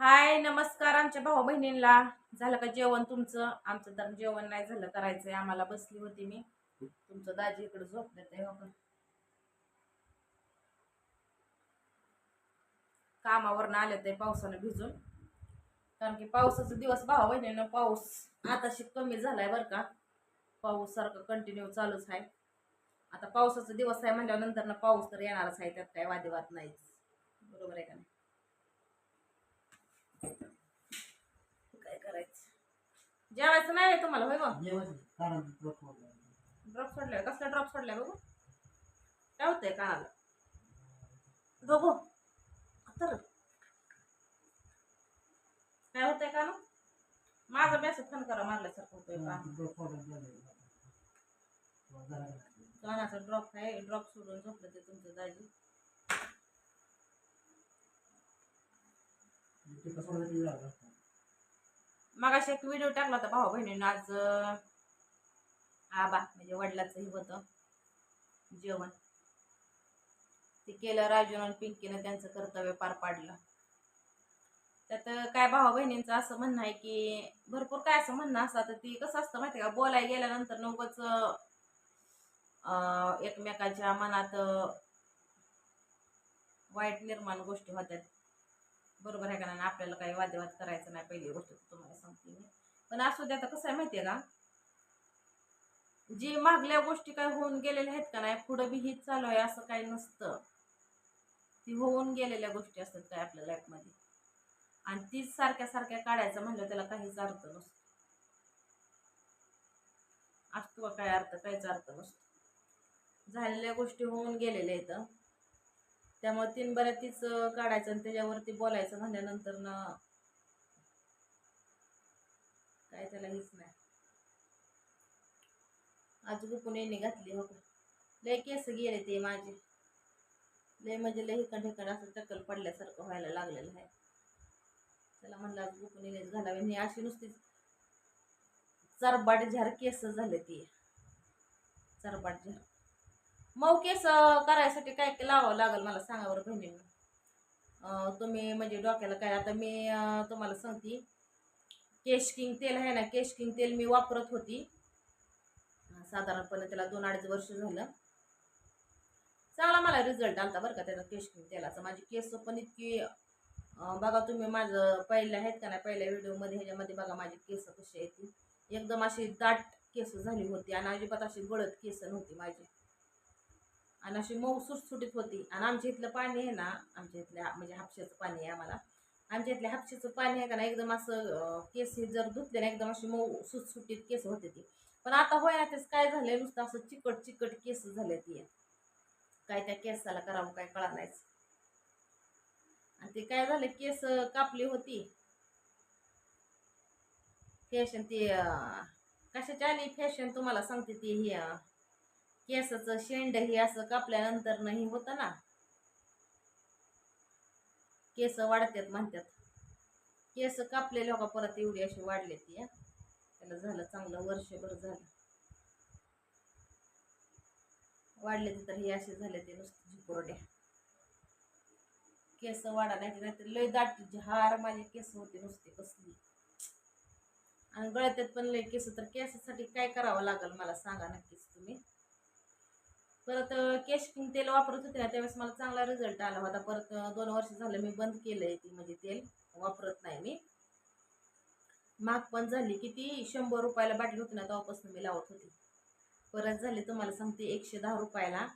हाय नमस्कार आमच्या भाऊ बहिणींना झालं का जेवण तुमचं? आमचं तर जेवण नाही झालं करायचंय. आम्हाला बसली होती मी. तुमचं दाजी इकडे झोप देते हो कामावरनं आले ते पावसानं भिजून. कारण की पावसाचा दिवस भाऊ बहिणीनं पाऊस आताशी कमी झालाय बरं का. पाऊस सारखं कंटिन्यू चालूच आहे. आता पावसाचा दिवस आहे म्हणल्यावर ना पाऊस तर येणारच आहे त्यात काय वादिवाद नाहीच बरोबर आहे का नाही? जेवायचं नाही तुम्हाला होय ड्रॉप सोडलाय कसला ड्रॉप सोडलाय बघू? काय होतंय कानाला? बघू. तर काय होतंय कान? माझा असं फ़ोन करा मारल्यासारखं होतोय कान. कानाचा ड्रॉप आहे ड्रॉप सोडून झोपलं ते तुमचं दाजी. मगाशी एक व्हिडिओ टाकला होता भाऊ बहिणीनं आज आबा म्हणजे वडिलाचंही होतं जेवण. ते केलं राजून आणि पिंकीनं त्यांचं कर्तव्य पार पाडलं. त्यात काय भाऊ बहिणींचं असं म्हणणं आहे की भरपूर काय असं म्हणणं असतं तर ती कसं असतं माहिती का? बोलायला गेल्यानंतर नवकच एकमेकाच्या मनात वाईट निर्माण गोष्टी होत्यात बरोबर आहे का नाही? आपल्याला काही वादविवाद करायचं नाही पहिली गोष्ट तुम्हाला सांगते मी. पण असू द्या आता कसं आहे माहिती आहे का? जी मागल्या गोष्टी काय होऊन गेलेल्या आहेत का नाही पुढं बी हीच चालू आहे असं काही नसतं. ती होऊन गेलेल्या गोष्टी असतात काय आपल्या लाईफमध्ये आणि तीच सारख्या सारख्या काढायचं म्हणलं त्याला काहीच अर्थ नसतो. असतो काय अर्थ काहीच अर्थ नसतो. झालेल्या गोष्टी होऊन गेलेल्या आहेत. त्यामुळे तीन बऱ्या तीच काढायचं आणि त्याच्यावरती बोलायचं म्हणल्यानंतर ना काय त्याला हेच नाही. आज गुपून येणे घातली हो का? लय केस गेले ते माझे. लय म्हणजे लय हिकंड हिकंड असं टक्कल पडल्यासारखं व्हायला लागलेलं आहे. त्याला म्हणलं आज गुपून येणेच घालावे आणि अशी नुसतीच चरबाट झार केस झाले ती. चरबाट झार. मऊ केस करायसाठी काय काय लावावं लागेल मला सांगा बरं बहिणींना. तुम्ही म्हणजे डोक्याला काय आता मी तुम्हाला सांगते. केश किंग तेल आहे ना केश किंग तेल मी वापरत होती. साधारणपणे त्याला दोन अडीच वर्ष झालं. चांगला मला रिझल्ट आलता बरं का त्याचा केश किंग तेलाचा. माझी केस पण इतकी बघा तुम्ही माझं पहिलं आहेत का नाही पहिल्या व्हिडिओमध्ये ह्याच्यामध्ये बघा माझी केस कशी आहेत ती. एकदम अशी दाट केस झाली होती आणि अजिबात अशी गळत केस नव्हती माझी. आणि अशी मऊ सुटसुटीत होती. आणि आमच्या इथलं पाणी आहे ना आमच्या इथल्या म्हणजे हापशाचं पाणी आहे आम्हाला. आमच्या इथल्या हापशाचं पाणी आहे का ना एकदम असं केस हे जर धुतले ना एकदम अशी मऊ सुटसुटीत केस होते ती. पण आता होय ना तेच काय झालंय नुसतं असं चिकट चिकट केस झाले ती. काय त्या केसाला करावं काय कळा नाहीच. आणि ते काय झालं केस कापली होती. फॅशन ती कशाची आली? फॅशन तुम्हाला सांगते ती ही केसाचं शेंड हे असं कापल्यानंतर नाही होतं ना. केस वाढतात म्हणतात. केस कापलेले हो का परत एवढी अशी वाढले ती त्याला झालं चांगलं वर्षभर झालं. वाढले तर हे असे झाले ते नुसते झिकोरड्या केस वाढा नाही नाहीतर लय दाट झार माझे केस होते नुसते कसली. आणि गळत्यात पण लय केस तर केसासाठी काय करावं लागेल मला सांगा नक्कीच तुम्ही. परत केश किंग तेल वापरत होते ना त्यावेळेस मला चांगला रिझल्ट आला होता. परत दोन वर्ष झालं मी बंद केलं आहे ती म्हणजे तेल वापरत नाही मी. माग पण झाली किती? शंभर रुपयाला बाटली होती ना तेव्हापासून मी लावत होती. परत झाली तुम्हाला सांगते एकशे दहा रुपयाला.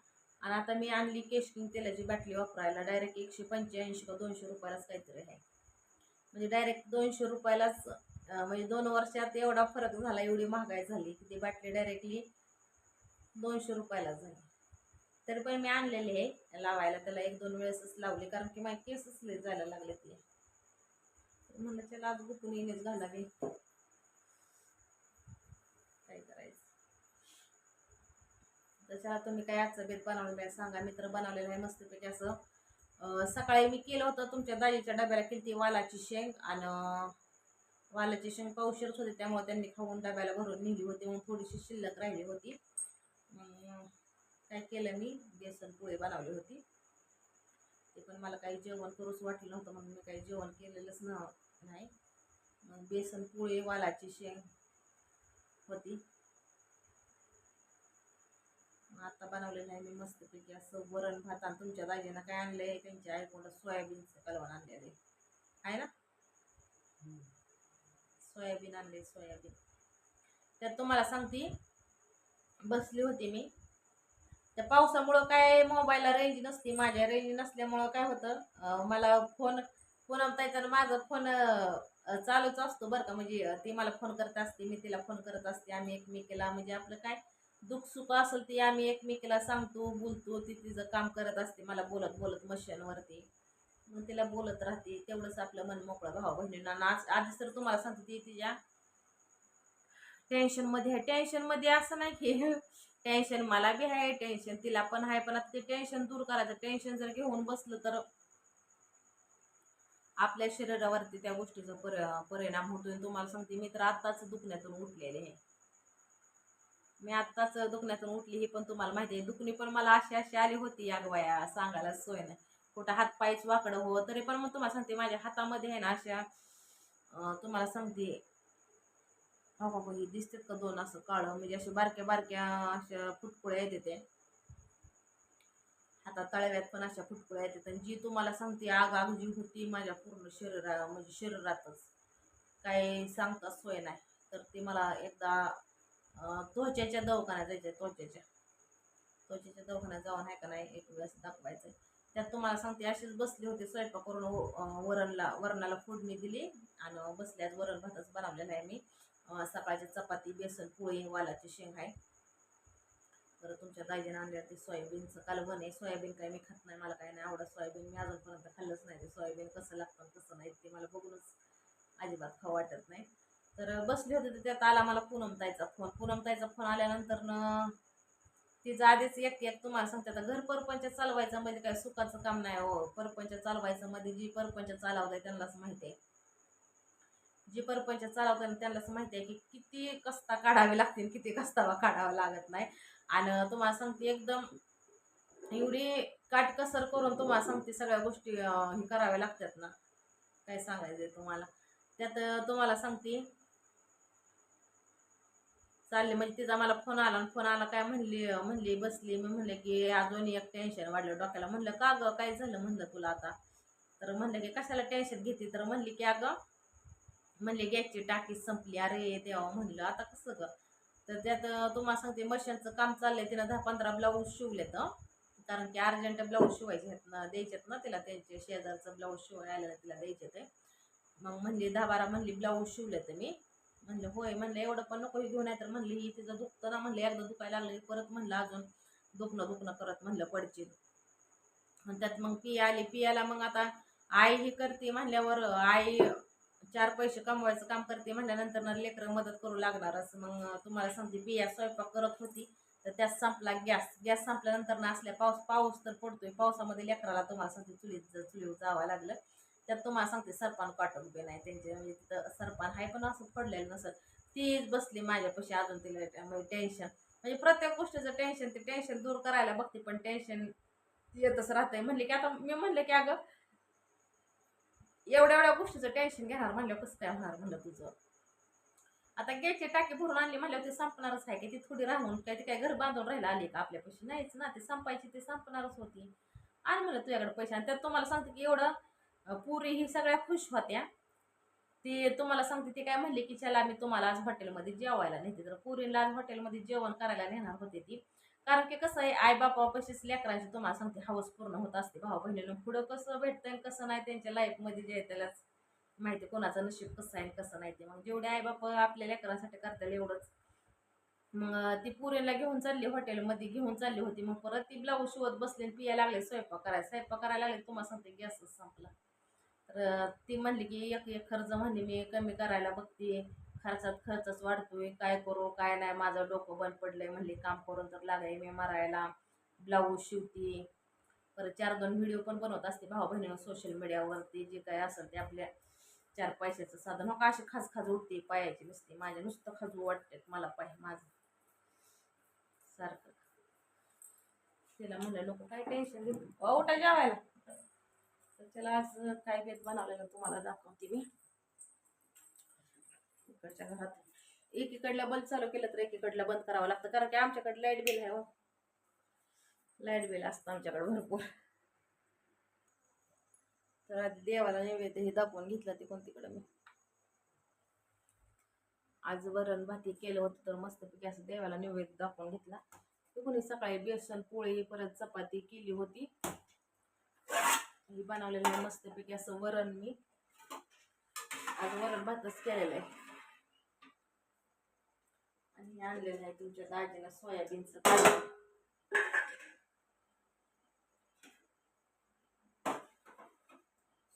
आणि आता मी आणली केश किंग तेलाची बाटली वापरायला. डायरेक्ट एकशे पंच्याऐंशी का दोनशे रुपयालाच काहीतरी आहे. म्हणजे डायरेक्ट दोनशे रुपयालाच म्हणजे दोन वर्षात एवढा फरक झाला एवढी महागाई झाली की ती बाटली डायरेक्टली दोनशे रुपयालाच झाली. तरी पण मी आणलेले हे. लावायला त्याला एक दोन वेळेसच लावले कारण की माझे केसच लय जायला लागले ते. म्हणलं त्याला आज गुपून येणेच घालावे काय करायचं? त्याच्याला तुम्ही काय आजचं बेत बनवलेलं आहे सांगा. मी तर बनवलेलं आहे मस्तपैकी असं. सकाळी मी केलं होतं तुमच्या दाजीच्या डब्याला केली ती वालाची शेंग आणि वालाची शेंग पावशेरच होती त्यामुळे त्यांनी खाऊन डब्याला भरून नेली होती. मग थोडीशी शिल्लक राहिली होती. काय केलं मी? बेसन पोळी बनवली होती. ते पण मला काही जेवण करूच वाटलं नव्हतं म्हणून मी काही जेवण केलेलंच नाही. मग बेसन पोळी वालाची शेंग होती. आता बनवलेलं आहे मी मस्तपैकी असं वरण भात आणि तुमच्या दाजीनं काय आणलंय त्यांच्या ऐकून सोयाबीनचं कलवण आणलेलं आहे. ना? सोयाबीन आणले सोयाबीन. त्यात तुम्हाला सांगते बसली होती मी. त्या पावसामुळं काय मोबाईलला रेंज नसते माझ्या रेंज नसल्यामुळं काय होतं मला फोन फोन आणि माझा फोन चालूच असतो बरं का. म्हणजे ती मला फोन करत असते मी तिला फोन करत असते आम्ही एकमेकीला म्हणजे आपलं काय दुःख सुख असेल ते आम्ही एकमेकीला सांगतो बोलतो ती तिचं काम करत असते मला बोलत बोलत मशीनवरती. मग तिला बोलत राहते तेवढंच आपलं मन मोकळं भाऊ बहिणींना आज आधीच तर तुम्हाला सांगते ती तिच्या टेन्शनमध्ये आहे. टेन्शनमध्ये असं नाही की टेन्शन मला बी आहे टेन्शन तिला पण आहे पण आता ते टेन्शन दूर करायचं. टेन्शन जर घेऊन बसलं तर आपल्या शरीरावरती त्या गोष्टीचा पर परिणाम होतोय. तुम्हाला सांगते मी तर आत्ताच दुखण्यातून उठलेले आहे. मी आत्ताच दुखण्यातून उठली ही पण तुम्हाला माहिती आहे. दुखणी पण मला अशी अशी आली होती अगवाया सांगायला सोय नाही. कुठं हात पायच वाकडं हो तरी पण मग तुम्हाला सांगते माझ्या हातामध्ये आहे ना अशा तुम्हाला सांगते हो बाबा ही दिसतात का दोन असं काळं? म्हणजे असे बारक्या बारक्या अशा फुटकुळ्या येते ते. हातात तळव्यात पण अशा फुटकुळ्या येतात. आणि जी तुम्हाला सांगते आग आग जी होती माझ्या पूर्ण शरीरा म्हणजे शरीरातच. काही सांगता सोय नाही. तर ती मला एकदा त्वचेच्या दवाखान्यात जायचं त्वचेच्या. त्वचेच्या दवाखान्यात जाऊन आहे का नाही? एक वेळेस दाखवायचं त्यात तुम्हाला सांगते अशीच बसली होती स्वयंपाक करून वरणला वरणाला फोडणी दिली. आणि बसल्यात वरण भातच बनवलेला आहे मी. सकाळच्या सकाळची चपाती बेसन पोळी वालाची शेंग आहे. परत तुमच्या दाजीनं आणल्या ते सोयाबीनचं कालवण आहे सोयाबीन काय मी खात नाही मला काय नाही आवडत सोयाबीन. मी अजूनपर्यंत खाल्लंच नाही ते सोयाबीन. कसं लागतं कसं नाही ते मला बघूनच अजिबात खाऊ वाटत नाही. तर बसले होते तर त्यात आला मला पूनमताईचा फोन. पूनमताईचा फोन आल्यानंतर न तिचं आधीच एक एक तुम्हाला सांगते आता घर परपंच चालवायचं म्हणजे काय सुखाचं काम नाही हो. परपंच चालवायचं मध्ये जी परपंच चालवत आहे त्यांनाच माहिती आहे. जे परपंच चालवतात त्यांनाच माहिती आहे की किती कस्ता काढावे लागतील किती कस्तावा काढावा लागत नाही. आणि तुम्हाला सांगते एकदम एवढी काटकसर करून तुम्हाला सांगते सगळ्या गोष्टी हे कराव्या लागतात ना. काय सांगायचं तुम्हाला? त्यात तुम्हाला सांगते. चालले म्हणजे तिचा मला फोन आला आणि फोन आला काय म्हणली म्हणली बसली. मी म्हणले की अजून एक टेन्शन वाढलं डोक्याला. म्हणलं का गं? काय झालं? म्हणलं तुला आता. तर म्हणलं की कशाला टेन्शन घेते? तर म्हणली की अगं म्हणले गॅसची टाकी संपली. अरे तेव्हा म्हणलं आता कसं ग? तर त्यात तुम्हाला सांगते मशीनचं काम चाललंय तिनं दहा पंधरा ब्लाऊज शिवलेत कारण की अर्जंट ब्लाऊज शिवायचे आहेत ना द्यायचेत ना तिला त्यांचे शेजारचं ब्लाऊज शिवाय तिला द्यायचे ते मग म्हणली दहा बारा म्हणली ब्लाऊज शिवलेत तर मी. म्हणलं होय. म्हणलं एवढं पण नको घेऊन आहे तर म्हणली ही तिचं दुखतं ना. म्हणलं एकदा दुखायला लागलं की परत म्हणलं अजून दुखणं दुखणं करत म्हणलं पडचिल त्यात मग पिया आली पियाला मग आता आई ही करते म्हणल्यावर आई चार पैसे कमवायचं काम करते म्हणल्यानंतर ना लेकरं मदत करू लागणारच मग तुम्हाला सांगते बिया स्वयंपाक करत होती तर त्यात संपला गॅस. गॅस संपल्यानंतर ना असल्या पाऊस पाऊस तर पडतोय. पावसामध्ये लेकराला तुम्हाला सांगते चुलीत चुलीवर जावं लागलं. त्यात तुम्हाला सांगते सरपान काटून उभे नाही त्यांचे. म्हणजे तिथं सरपान आहे पण असं पडलेलं नसत तीच बसली माझ्यापाशी अजून तिला टेन्शन म्हणजे, म्हणजे प्रत्येक गोष्टीचं टेन्शन ते टेन्शन दूर करायला बघते पण टेन्शन येतच राहतंय. म्हणले की आता मी म्हणलं की अगं एवढ्या एवढ्या गोष्टीचं टेन्शन घेणार म्हणलं कसं काय होणार म्हणलं तुझं? आता गॅसची टाकी भरून आणली म्हणल्यावर ते संपणारच आहे की? ती थोडी राहून काय ती काय घर बांधून राहिला आली का आपल्यापाशी? नाहीच ना ते संपायची ते संपणारच होती. आणि म्हणलं तुझ्याकडे पैसे. आणि त्यात तुम्हाला सांगते की एवढं पुरी ही सगळ्या खुश होत्या. ते तुम्हाला सांगते ते काय म्हणले की चला मी तुम्हाला आज हॉटेलमध्ये जेवायला नेते. तर पुरीला आज हॉटेलमध्ये जेवण करायला नेणार होते ती. कारण की कसं आहे आई बापापाशीच लेकरांची तुम्हाला सांगते हवस पूर्ण होत असते. भाऊ बहिणीनं पुढं कसं भेटतंय आणि कसं नाही त्यांच्या लाईफमध्ये जे आहे त्यालाच माहिती कोणाचं नशीब कसं आहे आणि कसं नाही ते. मग जेवढे आई बाप आपल्या लेकरांसाठी करतात एवढंच. मग ती पुरेला घेऊन चालली हॉटेलमध्ये घेऊन चालली होती. मग परत ती ब्लाऊज शिवत बसली आणि पिया लागले स्वयंपाक करायला. स्वयंपाक करायला लागले तुम्हाला सांगते गॅसच संपला. तर ती म्हणली की एक एक खर्च म्हणली मी कमी करायला बघते. खर्चात खर्चच वाढतोय. काय करू काय नाही माझं डोकं बंद पडलंय. म्हणली काम करून तर लागाय मी मारायला. ब्लाऊज शिवते. परत चार दोन व्हिडिओ पण बनवत असते भाऊ बहिणी सोशल मीडियावरती जे काय असेल ते आपल्या चार पैशाचं साधन. हो का अशी खास खाज उठते पायाची नुसती. माझ्या नुसतं खाजू वाटते मला पाय माझं. सारखं. तिला म्हणलं लोक काय टेन्शन घेऊ. उठा जेवायला. तर चला आज काय बेत बनवलेलं तुम्हाला दाखवते मी. इकडच्या घरात. एकीकडला बल्ब चालू केलं तर एकीकडला बंद करावं लागतं कारण की आमच्याकडे लाइट बिल आहे हो. लाइट बिल असतं आमच्याकडे भरपूर. तर आधी देवाला नैवेद्य हे दाखवून घेतलं ते कोणतीकडं मी. आज वरण भाती केलं होतं तर मस्तपैकी असं देवाला नैवेद्य दाखवून घेतला. ते कोणी सकाळी बेसन पोळी परत चपाती केली होती. ही बनवलेलं मस्तपैकी असं वरण मी. आज वरण भातच केलेलं आहे. आणि हे आणलेलं आहे तुमच्या दाजीनं सोयाबीनचं कालवण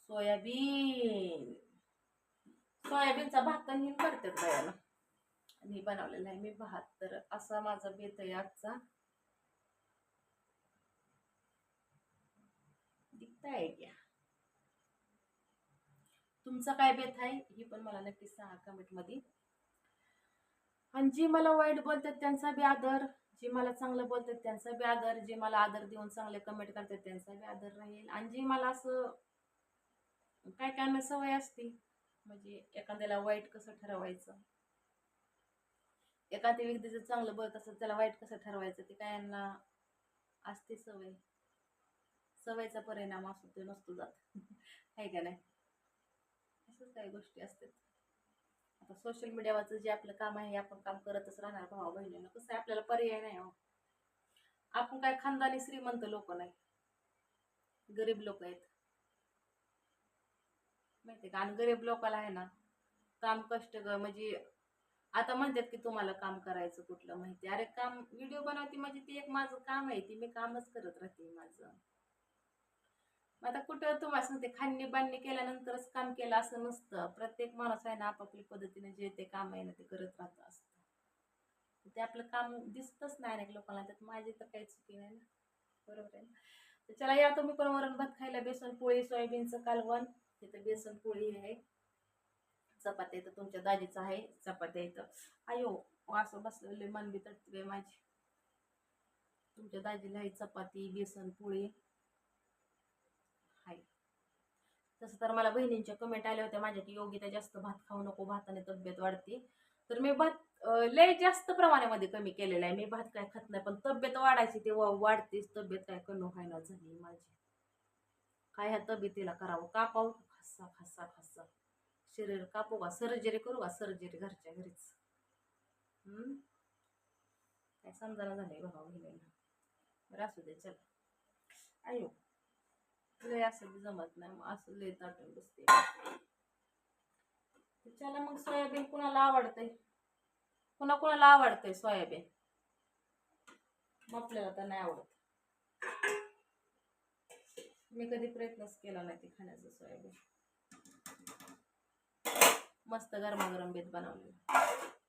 सोयाबीन. सोयाबीनचा भात तर हे करतात बायाला. आणि हे बनवलेलं आहे मी भात. तर असा माझा बेत आहे आजचा. दिखताय क्या? तुमचा काय बेत आहे? ही पण मला नक्की सांगा कमेंटमध्ये आणि जी मला वाईट बोलतात त्यांचा बी आदर जे मला चांगलं बोलतात त्यांचा बी आदर जे मला आदर देऊन चांगले कमेंट करतात त्यांचा बी आदर राहील. आणि जे मला असं काय काय सवय असते म्हणजे एखाद्याला वाईट कसं ठरवायचं? एखाद्या व्यक्तीचं चांगलं बोलत असेल त्याला वाईट कसं ठरवायचं? ते काय यांना असते सवय. सवयीचा परिणाम असतो ते नसतो जात. आहे का नाही? असंच काही गोष्टी असतात. आता सोशल मीडियावरचं जे आपलं काम आहे हे आपण काम करतच राहणार भावा बहिणीनं. कसं आहे आपल्याला पर्याय नाही हो. आपण काय खानदानी श्रीमंत लोक नाही. गरीब लोक आहेत. माहिती का? आणि गरीब लोकाला आहे ना काम कष्ट ग म्हणजे आता म्हणतात की तुम्हाला काम करायचं कुठलं माहिती अरे काम व्हिडिओ बनवते म्हणजे ती एक माझं काम आहे ती मी कामच करत राहते माझं. मग आता कुठं तुम्हाला सांगते खांनी बांधणी केल्यानंतरच काम केलं असं नसतं. प्रत्येक माणूस आहे ना आपापल्या पद्धतीने जे ते काम आहे ना ते करत राहत असतं. ते आपलं काम दिसतच नाही ना लोकांना त्यात माझी तर काही चुकी नाही ना. बरोबर आहे ना? तर चला या तुम्ही पण वरण भात खायला. बेसन पोळी सोयाबीनचं कालवण. तिथं बेसन पोळी आहे. चपात्या इथं तुमच्या दाजीचं आहे. चपात्या इथं. आयो असं बसलेले मन बी तटते माझी. तुमच्या दाजीला आहे चपाती बेसन पोळी हाय तसं तर मला बहिणींच्या कमेंट आल्या होत्या माझ्या की योगिता जास्त भात खाऊ नको भाताने तब्येत वाढते. तर मी भात लय जास्त प्रमाणामध्ये कमी केलेला आहे. मी भात काय खात नाही पण तब्येत वाढायची तेव्हा वाढतेच. तब्येत काय कमी व्हायला झाली माझी. काय ह्या तब्येतीला करावं? का पाहू खासा खासा खासा. शरीर कापू का? सर्जरी करू का? सर्जरी घरच्या घरीच. काय समजायला झालंय बाबा बहिणींना. बरं असू दे चला. आयो. लय असं जमत नाही. मग असं लय ताटून बसते. त्याला चला मग सोयाबीन कुणाला आवडतंय? कुणा कुणाला आवडतंय सोयाबीन? मग आपल्याला तर नाही आवडत. मी कधी प्रयत्नच केला नाही ते खाण्याचं सोयाबीन. मस्त गरमागरम बेत बनवलेलं.